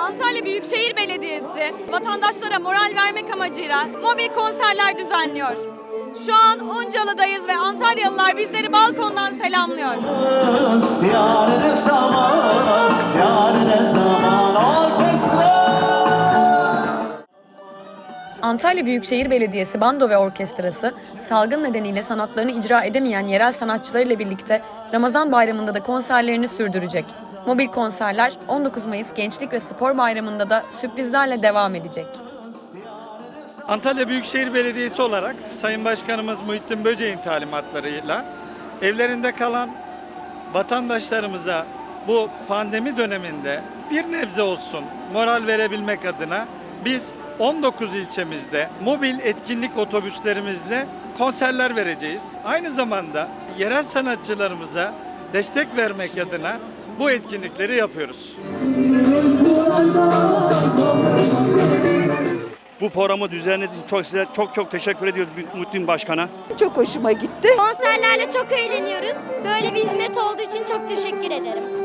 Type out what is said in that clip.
Antalya Büyükşehir Belediyesi vatandaşlara moral vermek amacıyla mobil konserler düzenliyor. Şu an Uncalı'dayız ve Antalyalılar bizleri balkondan selamlıyor. Antalya Büyükşehir Belediyesi Bando ve Orkestrası, salgın nedeniyle sanatlarını icra edemeyen yerel sanatçılarıyla birlikte Ramazan Bayramı'nda da konserlerini sürdürecek. Mobil konserler 19 Mayıs Gençlik ve Spor Bayramı'nda da sürprizlerle devam edecek. Antalya Büyükşehir Belediyesi olarak Sayın Başkanımız Muhittin Böceğin talimatlarıyla evlerinde kalan vatandaşlarımıza bu pandemi döneminde bir nebze olsun moral verebilmek adına biz 19 ilçemizde mobil etkinlik otobüslerimizle konserler vereceğiz. Aynı zamanda yerel sanatçılarımıza destek vermek adına bu etkinlikleri yapıyoruz. Bu programı düzenlediğiniz için çok size çok çok teşekkür ediyoruz Muhittin Başkan'a. Çok hoşuma gitti. Konserlerle çok eğleniyoruz. Böyle bir hizmet olduğu için çok teşekkür ederim.